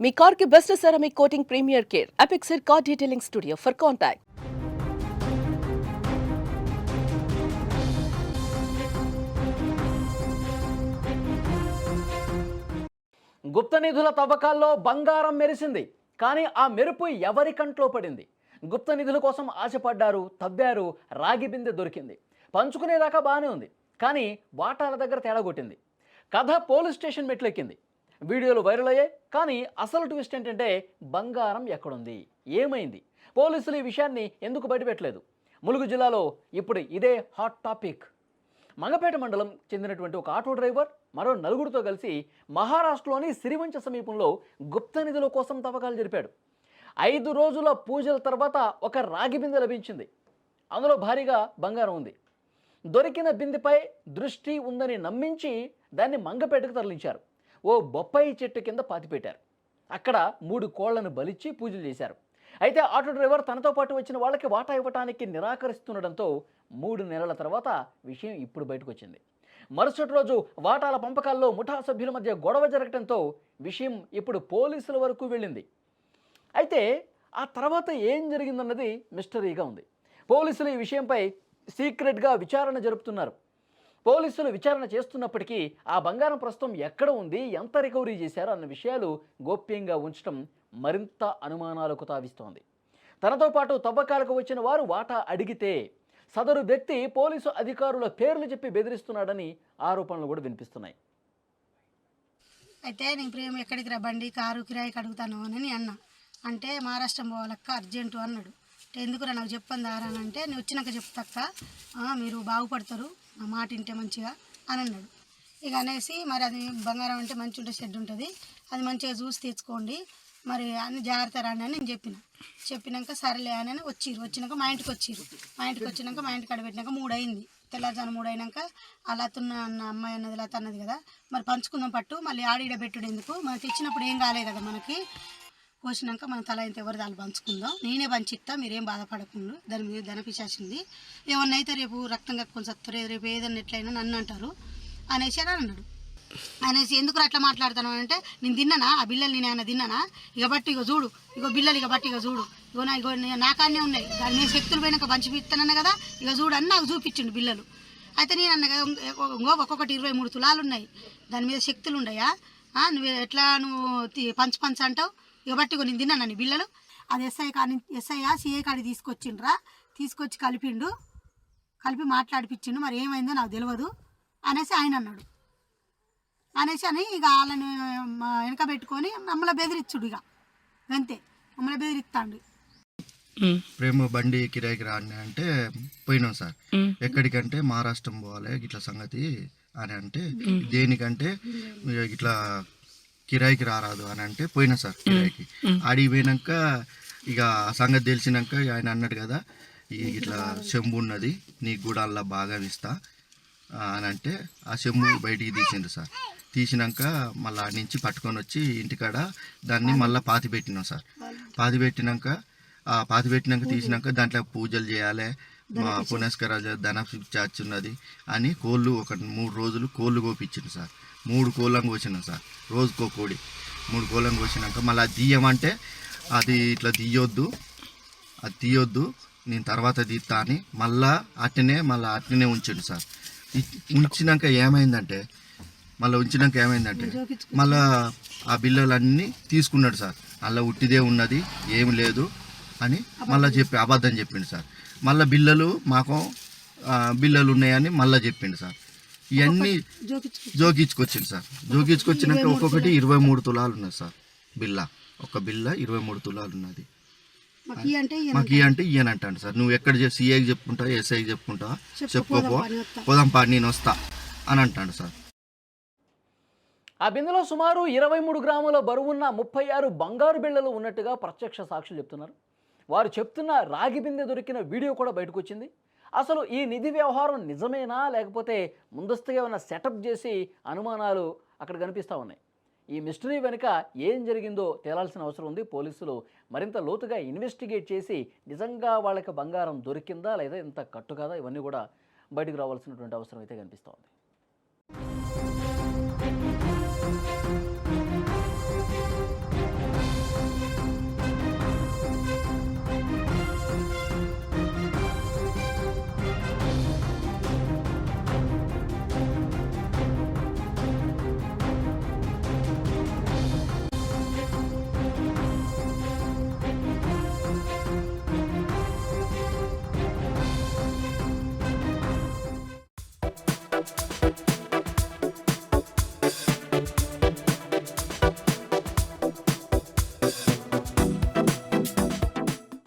మీ కార్కి best ceramic coating premier care. అపెక్సర్ car detailing studio for contact గుప్త నిధుల తవ్వకాల్లో బంగారం మెరిసింది కానీ ఆ మెరుపు ఎవరి కంట్లో పడింది? గుప్త నిధుల కోసం ఆశపడ్డారు తవ్వారు రాగి బిందె దొరికింది. పంచుకునేదాకా బాగానే ఉంది కానీ వాటాల దగ్గర తేడా కొట్టింది. కథ పోలీస్ స్టేషన్ మెట్లెక్కింది. వీడియోలు వైరల్ అయ్యాయి. కానీ అసలు ట్విస్ట్ ఏంటంటే బంగారం ఎక్కడుంది? ఏమైంది? పోలీసులు ఈ విషయాన్ని ఎందుకు బయటపెట్టలేదు? ములుగు జిల్లాలో ఇప్పుడు ఇదే హాట్ టాపిక్ మంగపేట మండలం చెందినటువంటి ఒక ఆటో డ్రైవర్ మరో నలుగురితో కలిసి మహారాష్ట్రలోని సిరివంచ సమీపంలో గుప్త నిధుల కోసం తవ్వకాలు జరిపాడు. ఐదు రోజుల పూజల తర్వాత ఒక రాగి బిందె లభించింది. అందులో భారీగా బంగారం ఉంది. దొరికిన బిందెపై దృష్టి ఉందని నమ్మించి దాన్ని మంగపేటకు తరలించారు. ఓ బొప్పాయి చెట్టు కింద పాతిపెట్టారు. అక్కడ మూడు కోళ్ళను బలిచ్చి పూజలు చేశారు. అయితే ఆటో డ్రైవర్ తనతో పాటు వచ్చిన వాళ్ళకి వాటా ఇవ్వటానికి నిరాకరిస్తుండడంతో మూడు నెలల తర్వాత విషయం ఇప్పుడు బయటకు వచ్చింది మరుసటి రోజు వాటాల పంపకాల్లో ముఠా సభ్యుల మధ్య గొడవ జరగడంతో విషయం ఇప్పుడు పోలీసుల వరకు వెళ్ళింది. అయితే ఆ తర్వాత ఏం జరిగిందన్నది మిస్టరీగా ఉంది. పోలీసులు ఈ విషయంపై సీక్రెట్గా విచారణ జరుపుతున్నారు. పోలీసులు విచారణ చేస్తున్నప్పటికీ ఆ బంగారం ప్రస్తుతం ఎక్కడ ఉంది ఎంత రికవరీ చేశారు అన్న విషయాలు గోప్యంగా ఉంచడం మరింత అనుమానాలకు తావిస్తోంది. తనతో పాటు తవ్వకాలకు వచ్చిన వారు వాటా అడిగితే సదరు వ్యక్తి పోలీసు అధికారుల పేర్లు చెప్పి బెదిరిస్తున్నాడని ఆరోపణలు కూడా వినిపిస్తున్నాయి. అయితే నేను ప్రేమ ఎక్కడికి రా బండి కారు కిరాయికి అడుగుతాను అని అన్న అన్నా. అంటే మహారాష్ట్రం పోవాలక్క అర్జెంటు అన్నాడు. ఎందుకురా నాకు చెప్పండి దారా అని అంటే నేను వచ్చినాక చెప్తాక "ఆ, మీరు బాగుపడతారు. మా మాట వింటే మంచిగా అని అన్నాడు. ఇక అనేసి మరి అది బంగారం అంటే మంచి ఉంటే షెడ్ ఉంటుంది. అది మంచిగా చూసి తెచ్చుకోండి మరి అన్ని జాగ్రత్త రండి అని నేను చెప్పిన. చెప్పినాక సరేలే అని వచ్చిర్రు. వచ్చినాక మా ఇంటికి వచ్చిర్రు. మా ఇంటికి వచ్చినాక మా ఇంటికి అడబెట్టినాక మూడు అయింది తెల్లారుజాను మూడు అయినాక లతున్న అన్న అమ్మాయి అన్నది లత అన్నది కదా. మరి పంచుకుందాం పట్టు. మళ్ళీ ఆడిడ పెట్టుడు ఎందుకు? మనకి తెచ్చినప్పుడు ఏం కాలేదు కదా మనకి. కోసినాక మన తల ఇంత ఎవరు దాన్ని పంచుకుందాం. నేనే పంచిస్తా మీరేం బాధపడకుండా దాని మీద ధనపిశాసింది ఏమన్నా అయితే రేపు రక్తం కక్కుని సత్తురే రేపు ఏదన్నా ఎట్లయినా నన్ను అంటారు. అనేసి అని అన్నాడు. అనేసి ఎందుకు అట్లా మాట్లాడతాను అంటే నేను తిన్నానా? ఆ బిల్లలు నేను ఏమైనా తిన్నానా? ఇక బట్టి ఇక చూడు ఇగో బిల్లలు ఇక బట్టి ఇక చూడు. ఇగో నా ఇగో నే- నాకాన్నే ఉన్నాయి. దాని మీద శక్తులు పోయినాక పంచి ఇస్తానన్న కదా ఇక చూడు అని నాకు చూపించిండు బిల్లలు అయితే నేను అన్న కదా ఒక్కొక్కటి ఇరవై మూడు తులాలు ఉన్నాయి. దాని మీద శక్తులు ఉన్నాయా? నువ్వు ఎట్లా నువ్వు పంచు పంచు అంటావు? ఇక బట్టి ఇగో నేను తిన్నాను నీ బిల్లలు అది ఎస్ఐ కాడి ఎస్ఐ సిఐ కాడి తీసుకొచ్చిండ్రా. తీసుకొచ్చి కలిపిండు. కలిపి మాట్లాడిపించిండు మరి ఏమైందో నాకు తెలియదు అనేసి ఆయన అన్నాడు. అనేసి అని ఇక వాళ్ళని మా వెనక పెట్టుకొని మమ్మల్ని బెదిరిచ్చుడు ఇక అంతే మమ్మల్ని బెదిరిస్తాడు ప్రేమ బండి కిరాయికి రాని అంటే పోయినాం సార్. ఎక్కడికంటే మహారాష్ట్రం పోవాలి ఇట్లా సంగతి అని అంటే దేనికంటే ఇట్లా కిరాయికి రారాదు అని అంటే పోయినా సార్ కిరాయికి. ఆడికి పోయినాక ఇక సంగతి తెలిసినాక ఆయన అన్నాడు కదా ఈ ఇట్లా చెంబు ఉన్నది నీకు కూడా అలా బాగా ఇస్తా అని అంటే ఆ చెంబు బయటికి తీసిండు సార్. తీసినాక మళ్ళీ ఆడి నుంచి పట్టుకొని వచ్చి ఇంటికాడ దాన్ని మళ్ళీ పాతి పెట్టినాం సార్. పాతి పెట్టినాక ఆ పాతి పెట్టినాక తీసినాక దాంట్లో పూజలు చేయాలి మా పునస్కరాలు ధన చార్జ్ ఉన్నది అని కోళ్ళు ఒక మూడు రోజులు కోళ్ళు కోపించింది సార్. మూడు కోళ్ళం కోసినాం సార్. రోజుకో కోడి. మూడు కోళ్ళం కోసినాక మళ్ళీ అది తీయమంటే అది ఇట్లా తీయొద్దు. అది తీయొద్దు. నేను తర్వాత తీస్తా అని మళ్ళా అట్నే మళ్ళీ అట్నే ఉంచండి సార్. ఉంచినాక ఏమైందంటే మళ్ళీ ఉంచినాక ఏమైందంటే మళ్ళా ఆ బిల్లలన్నీ తీసుకున్నాడు సార్. అలా ఉట్టిదే ఉన్నది ఏమి లేదు. అని మళ్ళీ చెప్పి అబద్ధం చెప్పిండు సార్. మళ్ళీ బిల్లలు మాకు బిల్లలు ఉన్నాయని మళ్ళీ చెప్పిండు సార్. ఇవన్నీ జోకించుకు జోకించుకొచ్చింది సార్. జోకించుకొచ్చినాక ఒక్కొక్కటి ఇరవై మూడు తులాలు ఉన్నది సార్ బిల్ల. ఒక బిల్ల ఇరవై మూడు తులాలు ఉన్నది మాకు ఈ అంటే ఈయన మాకు ఈ అంటే ఈయన అంటాడు సార్. నువ్వు ఎక్కడ సిఐకి చెప్పుకుంటావా ఎస్ఐకి చెప్పుకుంటావా చెప్పు, చెప్పుకోపో పోదాం పా నేను వస్తా అని అంటాడు సార్. ఆ బిందెలో సుమారు ఇరవై మూడు గ్రాముల బరువున్న ముప్పై ఆరు బంగారు బిళ్ళలు ఉన్నట్టుగా ప్రత్యక్ష సాక్షులు చెప్తున్నారు. వారు చెప్తున్న రాగి బిందె దొరికిన వీడియో కూడా బయటకు వచ్చింది అసలు ఈ నిధి వ్యవహారం నిజమేనా? లేకపోతే ముందస్తుగా ఏమైనా సెటప్ చేసి అనుమానాలు అక్కడ కనిపిస్తూ ఉన్నాయి. ఈ మిస్టరీ వెనుక ఏం జరిగిందో తేలాల్సిన అవసరం ఉంది. పోలీసులు మరింత లోతుగా ఇన్వెస్టిగేట్ చేసి నిజంగా వాళ్ళకి బంగారం దొరికిందా? లేదా ఇంత కట్టు కదా ఇవన్నీ కూడా బయటకు రావాల్సినటువంటి అవసరం అయితే కనిపిస్తోంది